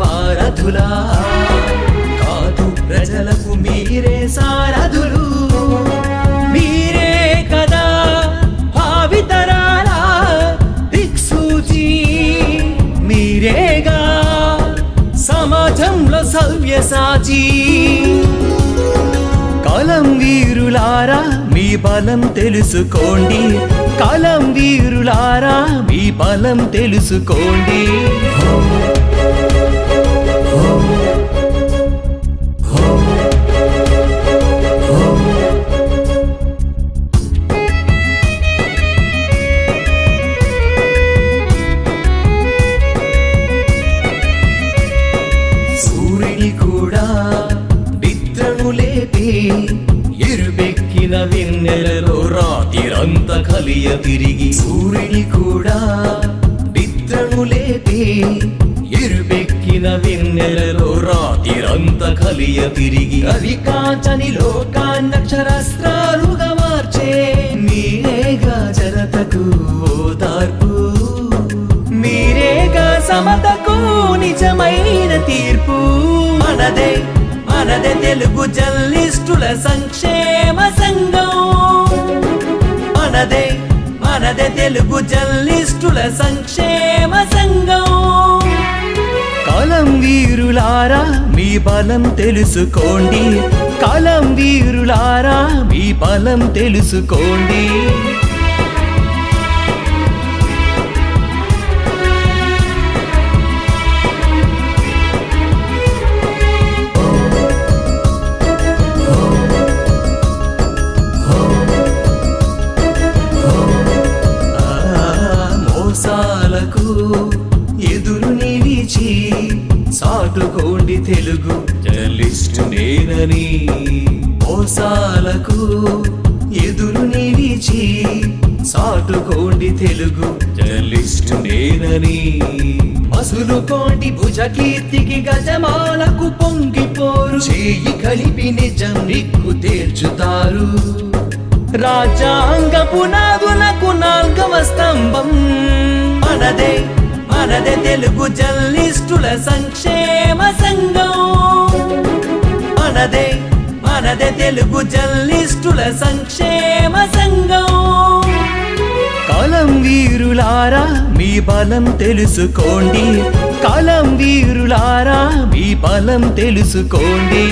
వారధులా కాదు ప్రజలకు మీరే సారథులు మీరే కదా భావితరాల దిక్సూచి. మీరేగా సమాజంలో సవ్యసాచి. కలం వీరులారా మీ బలం తెలుసుకోండి. కలం వీరులారా మీ బలం తెలుసుకోండి. ఎరుపెక్కిన వెన్నెలలో రాతిరంత కలియ తిరిగి సూర్యుని కూడా నిద్రను లేపే విన్నెలలో రాతిరంత కలియ తిరిగి అవి కాచని లోకాన్నక్షరస్త్రాలుగా మార్చే మీరేగా జనతకు ఓదార్పు మీరేగా సమతకు నిజమైన తీర్పు. మనదే మనదే తెలుగు జర్నలిస్టుల సంక్షేమ సంఘం. మనదే మనదే తెలుగు జర్నలిస్టుల సంక్షేమ సంఘం. వీరులారా మీ బలం తెలుసుకోండి. కలం వీరులారా మీ బలం తెలుసుకోండి. తెలుగు జర్నలిస్టు నేనని మోసాలకు ఎదురు నిలిచి సాటుకోండి తెలుగు జర్నలిస్టు నేనని. మసులుకోండి భుజ కీర్తికి గజమాలకు పొంగిపోరు. చేయి కలిపి నిజం నిక్కు తేల్చుతారు. రాజ్యాంగ పునాదులకు నాల్గవ స్తంభం. మనదే మనది తెలుగు జర్నలిస్టుల సంక్షేమ సంఘం. మనదే మనదే తెలుగు జర్నలిస్టుల సంక్షేమ సంఘం. కలం వీరులారా మీ బలం తెలుసుకోండి. కలం వీరులారా మీ బలం తెలుసుకోండి.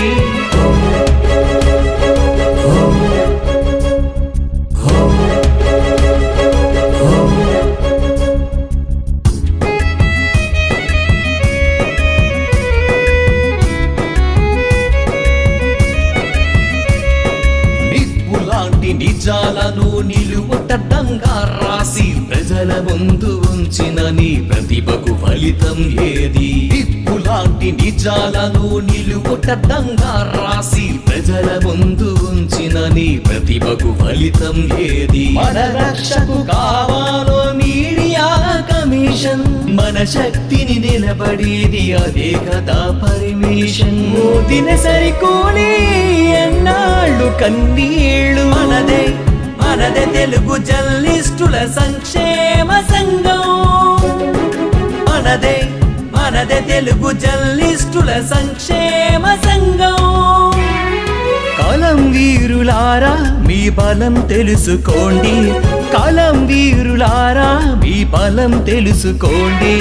నిలువుటడ్డంగా రాసి ప్రజల ముందు ఉంచిన నీ ప్రతిభకు ఫలితం ఏది? నిప్పులాంటి నిజాలను నిలువుటడ్డంగా రాసి ప్రజల ముందు ఉంచిన నీ ప్రతిభకు ఫలితం ఏది? మన రక్షకు కావాలో మీడియా కమిషన్. మన శక్తిని నిలబడేది అదే కదా పర్మిషన్. దినసరి కూలి ఎన్నాళ్ళు కన్నీళ్ళు. మనదే మనదే తెలుగు జర్నలిస్టుల సంక్షేమ సంఘం. మనదే మనదే తెలుగు జర్నలిస్టుల సంక్షేమ సంఘం. కలం వీరులారా మీ బలం తెలుసుకోండి. కలం వీరులారా మీ బలం తెలుసుకోండి.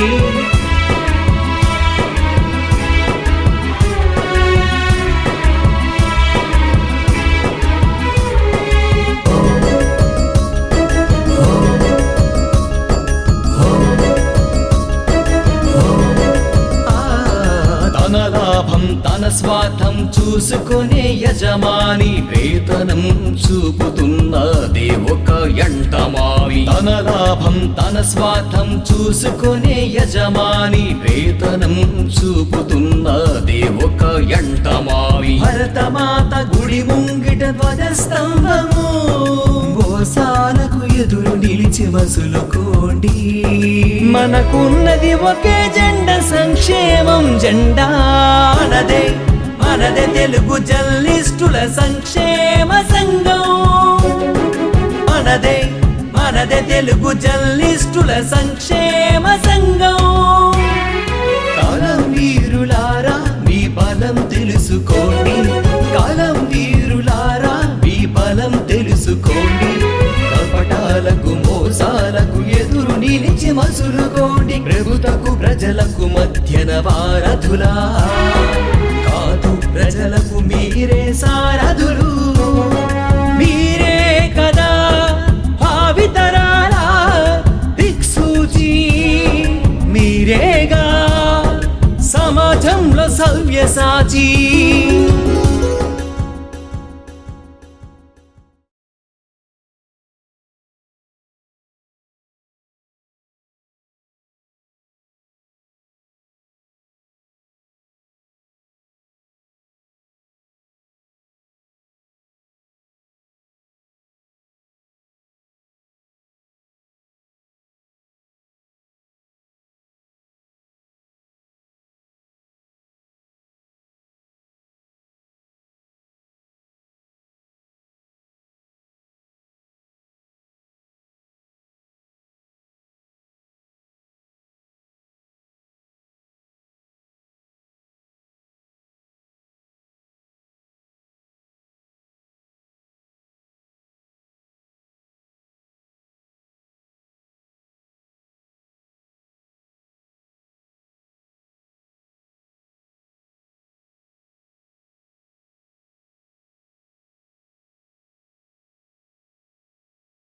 స్వార్థం చూసుకునే యజమాని వేతనం చూపుతున్నదే ఒక ఎంటమావి తన లాభం తన స్వార్థం చూసుకునే యజమాని వేతనం చూపుతున్నదే ఒక ఎంటమావి భరతమాత గుడి ముంగిట ధ్వజస్తంభము. మసులుకోండి మనకున్నది ఒకే జెండ సంక్షేమం జెండా. మనదే మనదే తెలుగు జర్నలిస్టుల సంక్షేమ సంఘం. మనదే మన మనదే తెలుగు జర్నలిస్టుల సంక్షేమ సంఘం. మసులుకోండి ప్రభుతకు ప్రజలకు మధ్యన వారధులా. కాదు ప్రజలకు మీరే సారథులు మీరే కదా భావితరాల దిక్సూచి. మీరేగా సమాజంలో సవ్యసాచి.